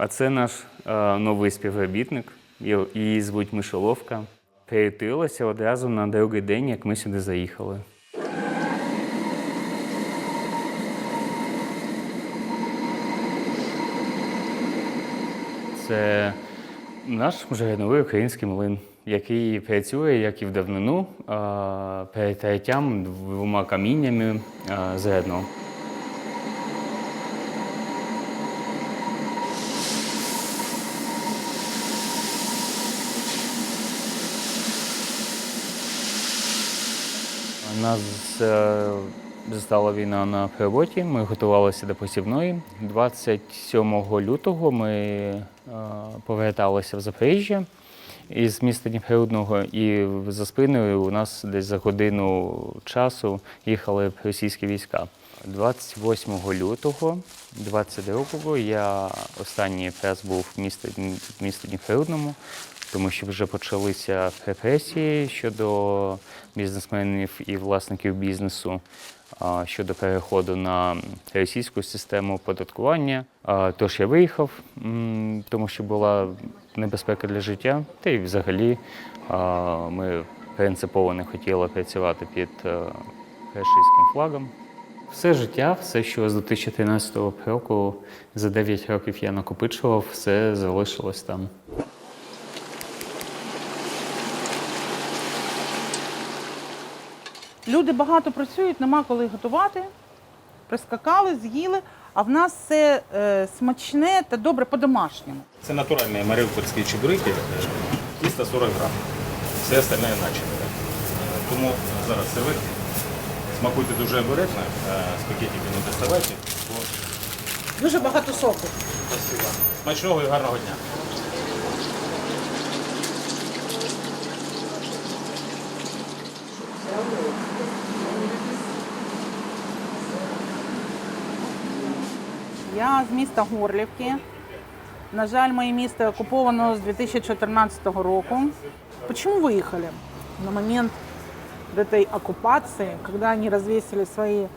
А це наш е, новий співробітник. Її звуть Мишоловка. Перетилася одразу на другий день, як ми сюди заїхали. Це наш новий український млин, який працює як і в давнину, а, перетертям двома каміннями а, зерно. Нас е, застала війна на роботі. Ми готувалися до посівної. 27 лютого ми е, поверталися в Запоріжжя із міста Дніпроудного, і за спиною у нас десь за годину часу їхали російські війська. 28 лютого 22-го я останній раз був в місті, Дніпроудному, тому що вже почалися репресії щодо бізнесменів і власників бізнесу щодо переходу на російську систему оподаткування. Тож я виїхав, тому що була небезпека для життя, та й взагалі ми принципово не хотіли працювати під е, російським флагом. Все життя, все, що з 2013 року за 9 років я накопичував, все залишилось там. Люди багато працюють, нема коли готувати. Прискакали, з'їли, а в нас все е, смачне та добре по-домашньому. Це натуральні маріупольські чебуреки, е, тісто 40 грам. Все остальне начинка. Е, Тому зараз серветки. Смакуйте дуже обережно, е, з пакетики не доставайте. Бо Дуже багато соку. Смачного і гарного дня. Я з міста Горлівки. На жаль, моє місто окуповано з 2014 року. Почему выехали? На момент этой оккупации, когда они развесили свои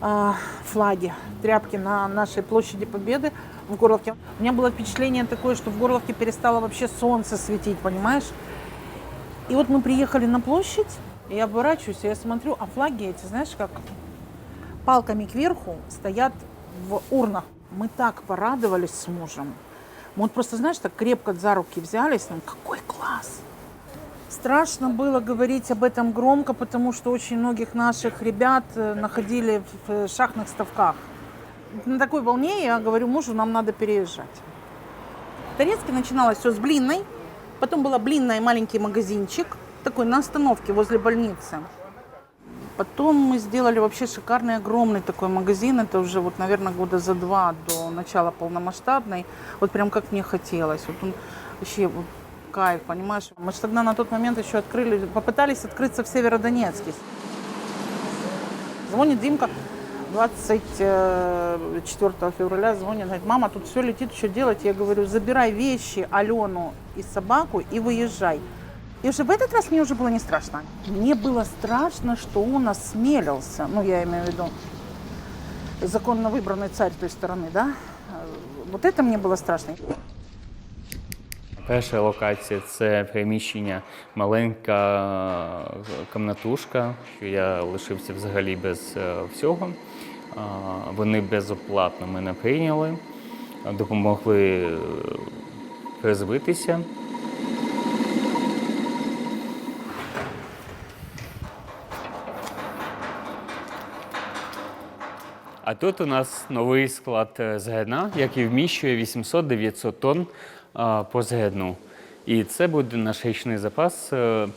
а, флаги, тряпки на нашей площади Победы в Горловке, у меня было впечатление такое, что в Горловке перестало вообще солнце светить, понимаешь? И вот мы приехали на площадь, и я оборачиваюсь, и я смотрю, а флаги эти, знаешь, как палками кверху стоят в урнах. Мы так порадовались с мужем. Мы вот просто, знаешь, так крепко за руки взялись. Ну, какой класс! Страшно было говорить об этом громко, потому что очень многих наших ребят э, находили в э, шахтных ставках. На такой волне я говорю мужу, нам надо переезжать. В Торецке начиналось все с блинной, потом была блинная и маленький магазинчик, такой на остановке возле больницы. Потом мы сделали вообще шикарный, огромный такой магазин. Это уже, вот, наверное, года за два до начала полномасштабной. Вот прям как мне хотелось. Вот он вообще вот кайф, понимаешь? Мы же тогда на тот момент еще открыли, попытались открыться в Северодонецке. Звонит Димка 24 февраля, звонит, говорит, мама, тут все летит, что делать? Я говорю, забирай вещи, Алену и собаку и выезжай. И уже в этот раз мне уже было не страшно. Мне было страшно, что он осмелился, ну, я имею в виду, законно выбранный царь той стороны, да? Э, Вот это мне было страшно. Перша локація це приміщення, маленька комнатушка, що я лишився взагалі без е, всього. А, Вони безоплатно мене прийняли, допомогли е, Тут у нас новий склад е, зерна, який вміщує 800-900 тонн по зерну. І це буде наш річний запас е,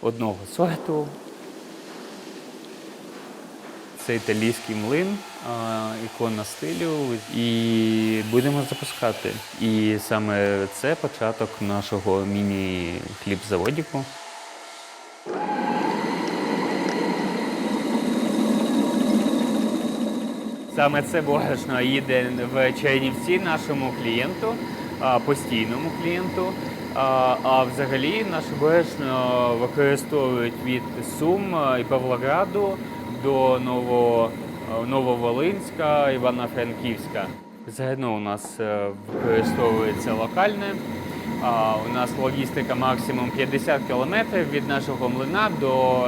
одного сорту. Це італійський млин, ікона стилю, і будемо запускати. І саме це початок нашого міні-хлібзаводіку. Саме це борошно їде в Чернівці нашому клієнту, постійному клієнту. А взагалі наше борошно використовують від Сум і Павлограду до Ново, Нововолинська, Івано-Франківська. Загалом у нас е, використовується локальне. У нас логістика максимум 50 кілометрів від нашого млина до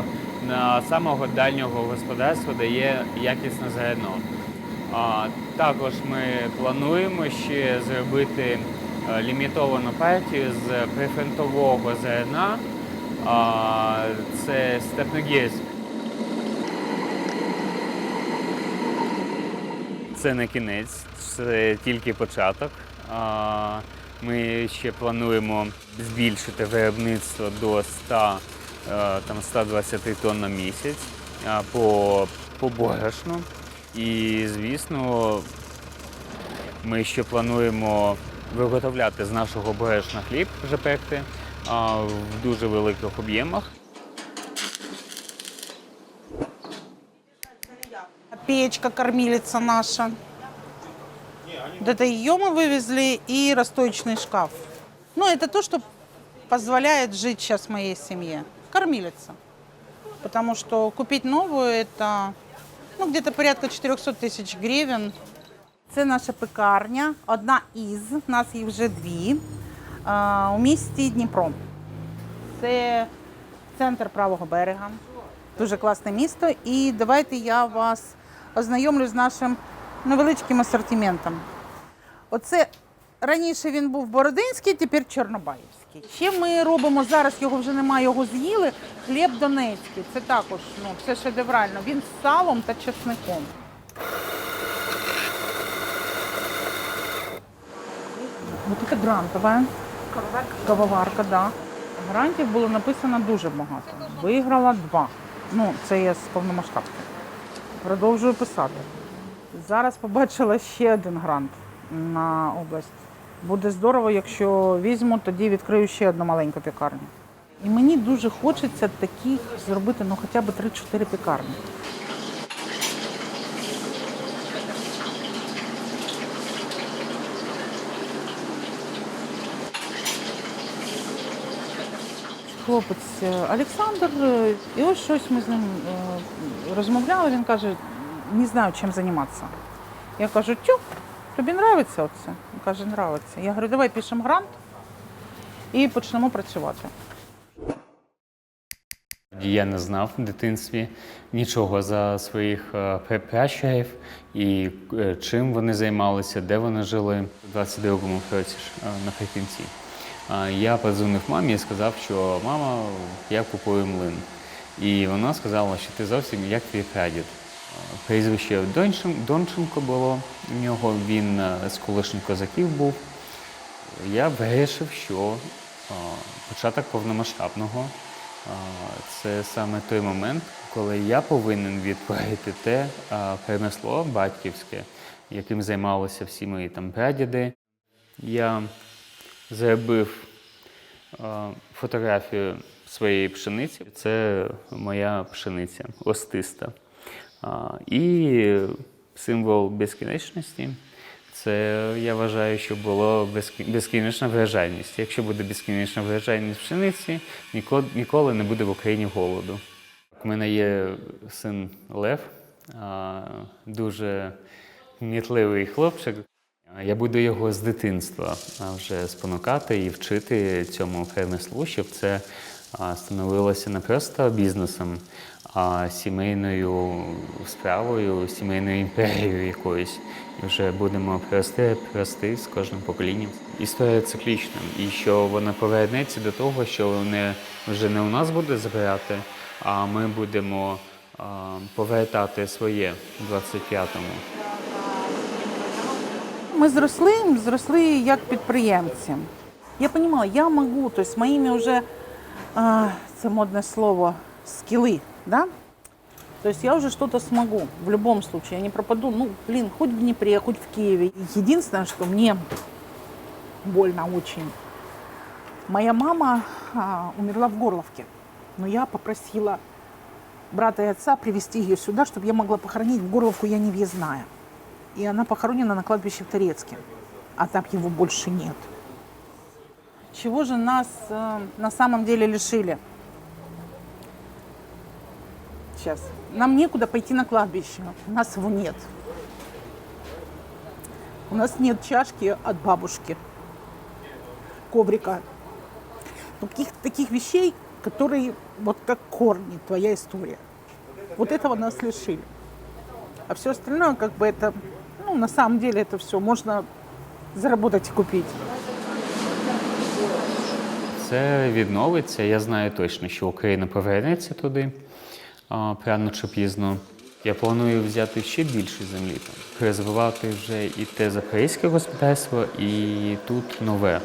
самого дальнього господарства, де є якісне зерно. Також ми плануємо ще зробити е, лімітовану партію з прифронтового зерна. Це Степногірськ. Це не кінець, це тільки початок. Ми ще плануємо збільшити виробництво до 100, е, там 120 тонн на місяць по, по борошну. І, звісно, ми ще плануємо виготовляти з нашого борошна хліб вже пекти а, в дуже великих об'ємах. Печка, кормилица наша. Вот это ее мы вывезли и расстоечный шкаф. Ну, это то, что позволяет жить сейчас моей семье. Кормилица. Потому что купить новую это ну, где-то порядка 400 тисяч гривень. Це наша пекарня, одна із, у нас їх вже дві, у місті Дніпро. Це центр правого берега. Дуже класне місто. І давайте я вас ознайомлю з нашим невеличким асортиментом. Оце раніше він був Бородинський, тепер Чорнобаївський. Ще ми робимо зараз, його вже немає, його з'їли. Хліб Донецький. Це також ну, все шедеврально. Він з салом та чесником. Вот это грантова. Кавоварка, да. Грантів було написано дуже багато. Виграла два. Ну, це я з повномасштабки. Продовжую писати. Зараз побачила ще один грант на область. Буде здорово, якщо візьму, тоді відкрию ще одну маленьку пекарню. І мені дуже хочеться таких зробити ну, хоча б 3-4 пекарні. хлопець е, Олександр, е, і ось щось ми з ним е, розмовляли. Він каже, не знаю, чим займатися. Я кажу, тю, тобі подобається оце? Він каже, подобається. Я говорю, давай пишемо грант і почнемо працювати. Я не знав в дитинстві нічого за своїх е, пращурів і е, чим вони займалися, де вони жили у 22-му році е, наприкінці. Я подзвонив мамі і сказав, що мама, я купую млин. І вона сказала, що ти зовсім як твій прадід. Е, Прізвище Донченко було в нього, він е, з колишніх козаків був. Я вирішив, що початок повномасштабного це саме той момент, коли я повинен відтворити те а, батьківське, яким займалися всі мої там прадіди. Я зробив фотографію своєї пшениці. Це моя пшениця остиста. І символ безкінечності. Це я вважаю, що було безкінечна врожайність. Якщо буде безкінечна врожайність пшениці, ніколи, не буде в Україні голоду. У мене є син Лев, дуже кмітливий хлопчик. Я буду його з дитинства вже спонукати і вчити цьому ремеслу, щоб це становилося не просто бізнесом, а сімейною справою, сімейною імперією якоюсь. І вже будемо рости, рости з кожним поколінням. Історія циклічна, і що вона повернеться до того, що не вже не у нас буде забирати, а ми будемо а, повертати своє в 25-му. Ми зросли, зросли як підприємці. Я розуміла, я можу, тобто моїми вже, а, це модне слово, скіли, да? То есть я уже что-то смогу в любом случае. Я не пропаду, ну, блин, хоть в Днепре, хоть в Киеве. Единственное, что мне больно очень. Моя мама а, умерла в Горловке, но я попросила брата и отца привезти ее сюда, чтобы я могла похоронить. В Горловку я не въездная. И она похоронена на кладбище в Торецке, а там его больше нет. Чего же нас э, на самом деле лишили? Сейчас. Нам некуда пойти на кладбище, у нас его нет. У нас нет чашки от бабушки, коврика. Ну, каких таких вещей, которые вот как корни, твоя история. Вот этого нас лишили. А все остальное, как бы это, ну, на самом деле это все можно заработать и купить. Це відновиться. Я знаю точно, що Україна повернеться туди а, рано чи пізно. Я планую взяти ще більше землі там, розвивати вже і те запорізьке господарство, і тут нове.